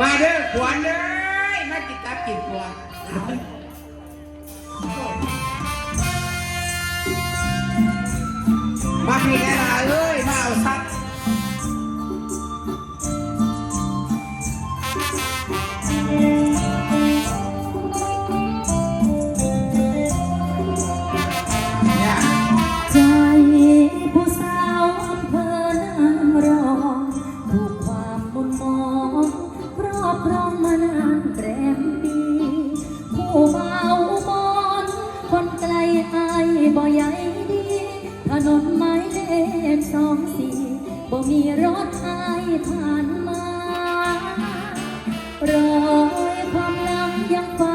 มาเด้อขวัญเด้อมากินตับกินตัวมาพี่แกลาเอ้ยมาเอาซัก เจ็ดสองสี่บ่มีรถอายผ่านมารอยความหลังยัง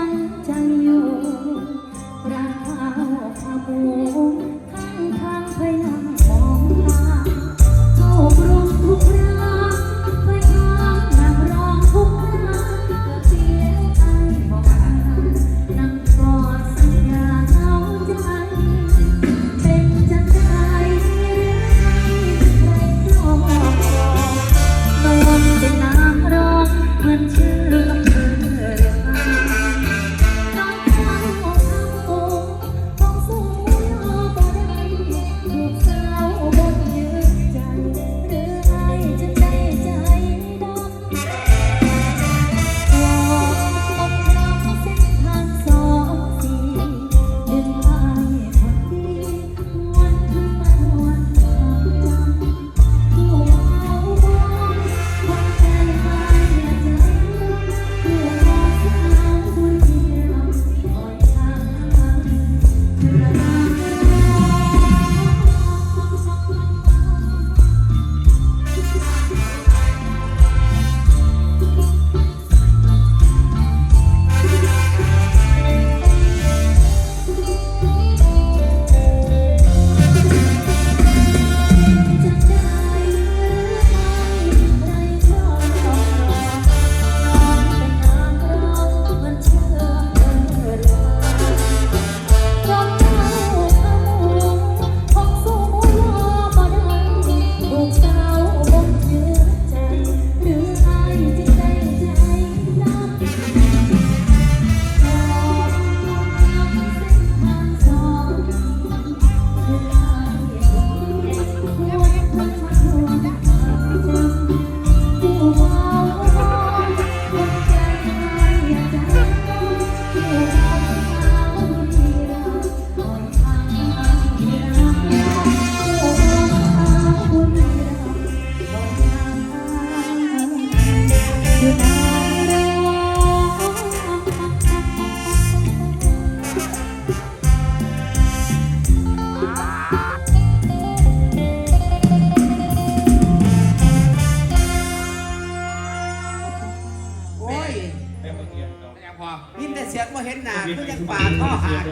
เสียงมาเห็นหน้าคือจังปาดข้อขาด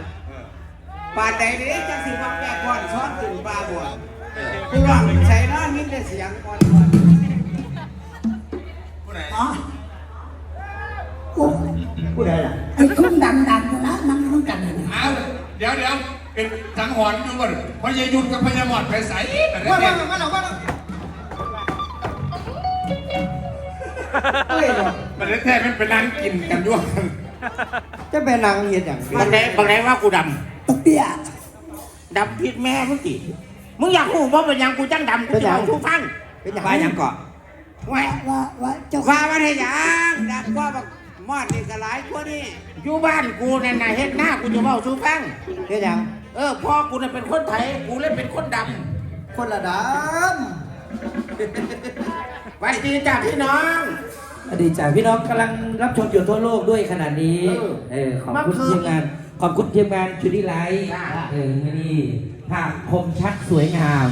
ปาดใดเด้จังสิมาแก้ก่อนซ้อนถึงปลาบัวกูร้องใส่นอนยินแต่เสียงก่อนก่อนผู้ไหนอ๋อกูกูได้ล่ะไอ้คุ้มดำดำนะนั่งนั่งกันนะอ้าวเดี๋ยวเดี๋ยวเป็นสังหรณ์อยู่ก่อนพอยายยุนกับพญาหมอดไปใส่แต่ว่าเด็ว่ากว่าเราว่าเราเอ้ยเนาะมันแท้มันเป็นนั่งกินกันด้วย จะเป็นนางเห็นอย่างบางไหนบางไหนว่ากูดตกเตี้ยำดำผิดแม่มึงกี่มึงอยากรู้ว่าเป็นหยังกูจังดำกูจะเอาทุกฟังเป็นอย่างว่าหยังเกาะว่าว่าว่าเจ้าว่าว่าให้หยังดังกว่าบักมอดนี่ก็หลายกว่านี่อยู่บ้านกูเนี่ยนะเฮ็ดหน้ากูจะเว้าทุกฟัง เฮ็ดหยังเออพ่อกูเนี่ยเป็นคนไทยกูเลยเป็นคนดคนละดำหวันดีจ้าพี่น้องอ ดีตจากพี่น้องกำลังรับชมอยู่ทั่วโลกด้วยขนาดนี้ เออเออขอบมาคุณคืนทีมงาน ขอบคุณทีมงานชุดีไลท์จ้าเออมือนี่ภาพคมชัดสวยงาม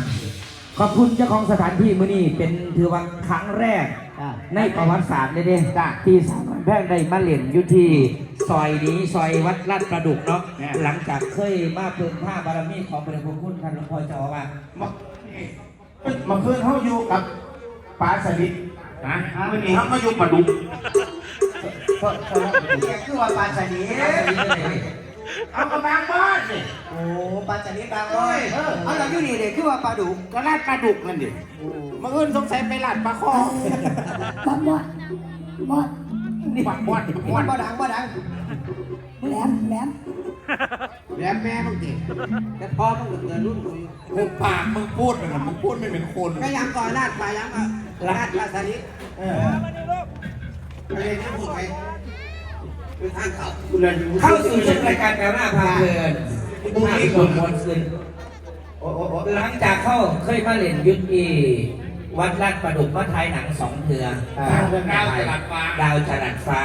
ขอบคุณเจ้าของสถานที่มือนี่เป็นถือว่าครั้งแรกในประวัติศาสตร์เลยเด้ที่สามวันแพร่งได้มาเล่นอยู่ที่ซอยนี้ซอยวัดลาดประดุกเนาะหลังจากเคยมาเพิ่มผ้าบารมีของพระพุทธคุณท่านหลวงพ่อเจ้าอาวาสมาเมื่อคืนเขาอยู่กับป๋าสลิด นะเมื่อนี้เขามาอยู่ปะดุกคือว่าปลาชนิดเอากระบางบ้านสิโอ้ปลาชนิดบางร้อยเอาเราอยู่นี่เด็กคือว่าปลาดุกก็ลาดปลาดุกนั่นดิเมื่อคืนสงสัยไปลาดปลาคอบ้ามอดมอดวัดวัดวัวัดดบ่ดังบ่ดังแหลมแหลมแหลมแม่มึงดิแต่พ่อมึงก็เกิดรุ่นกูอยู่มึงปากมึงพูดนะมึงพูดไม่เป็นคนก็ยังก่อนลาดไปยังก็ ลาดลาดสลิดเออไปเลยที่พูดไปคือทางเขาเข้าสู่ช่วงรายการแปลว่าพาเพลินบุรีกดมวลซึนโอ้โอ้โอ้หลังจากเข้าเคยมาเล่นยุทธีวัดลาดประดุกวัดไทยหนังสองเถือดาวจรัสฟ้าดาวจรัสฟ้า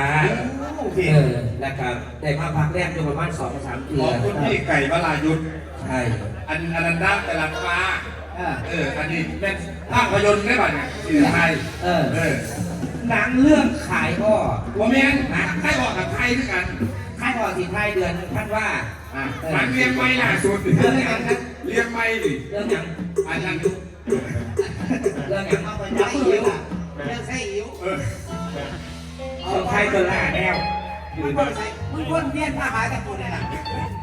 โอเคเออแล้วก็ได้มาพักแรกอยู่ประมาณสองสามเถืขออบคุณที่ไก่วรายุทธใช่อันอันนั้นดาวจรัสฟ้า เออเออ อันนี้เป็นภาพยนตร์ได้ป่ะเนี่ยสื่อไทยเออ เออหนังเรื่องขายก็ผมเองนะใครบอกกับใครด้วยกันค่ายพอสิท้ายเดือนท่านว่าอะหลังเรียงไม่ล่าสุดเรื่องยังเรียงไม่ดิเรื่องหยังอันนั้นเรื่องหยังเอาไปใช้อิ๋วเรื่องใช้อิ๋วเออของไทยตัวละแนวมึงคนใส่ มึงคนเวียนมาหาแต่กูเนี่ยนะ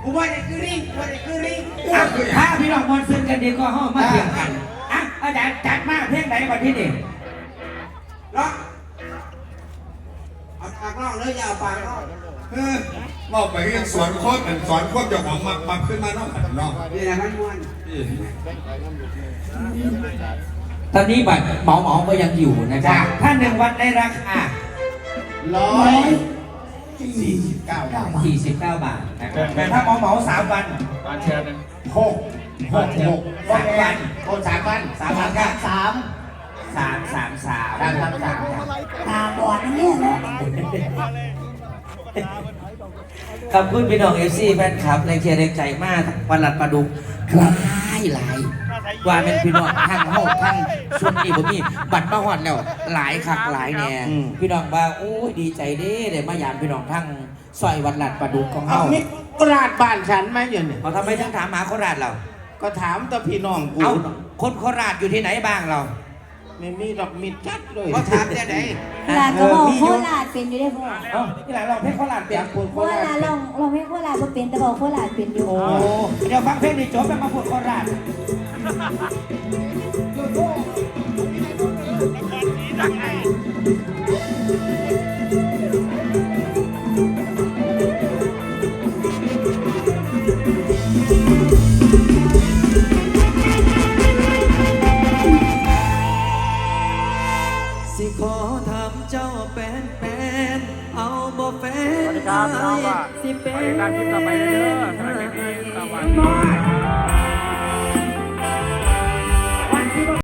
กูว่าเนี่ยคือริงกูว่าเนี่ยคือริงอะถ้าพี่น้องมวลซึนกันดีก็ห้องมาเถียงกันอะอาจารย์จัดมาเพลงไหนก่อนที่นี่เนาะเอาปากนอกเลยอย่าเอาปากนอกเออบอกไปเรื่องสอนโคตรเป็นสอนโคตรเจ้าของมามาขึ้นมานอกขันนอกนี่แหละมันม้วนตอนนี้บัตรเหมาเหมาก็ยังอยู่นะครับถ้าหนึ่งวันในราคาร้อย สี่สิบเก้าเก้าบาท49 บาทนะครับแต่ถ้าเหมาเหมาสามวันหกหกหกสามวันโอ้สามวันสามวันก็สามสามสามสามสามสามสามตาบอดนั่นเนี่ยเนาะขอบคุณพี่น้องเอฟซีแฟนคลับแรงเชียร์แรงใจมากวันหลัดประดุกหลาย หลาย ว่าเป็นพี่น้องทั้งห้องทั้งชุดนี้ผมมีบัตรมาหอดแล้ว หลายคักหลายแน่พี่น้องว่าโอ้ยดีใจเด้เดี๋ยวมายามพี่น้องทั้งซอยวันหลัดประดุกของเอาเฮามิกราดบ้านฉันไหมอยู่เนี่ยเขาทำไมถึงถามหาโคราชเราก็ถามตัวพี่น้องกูเอาคนโคราชอยู่ที่ไหนบ้างเรา ไม่มีดอกมิดจัดเลยเขาถามแต่ไหนหลานก็บอกโคราชเป็นอยู่ได้พ่อเอ้าที่ไหนเราเพลงโคราชเป็นจากคนโคเพราะว่าราหลานชลองลองให้โคราชบ่เป็นแต่บอกโคราชเป็นอยู่โอ้เดี๋ยวฟังเพลงนี้จบแล้วมาพูดโคราช แฟนแฟนเอาบ่แฟนสวัสดีครับพี่น้องว่าสิเป็นไปติดตามคลิปต่อไปเรื่อยๆสำหรับคลิปนี้สวัสดีครับ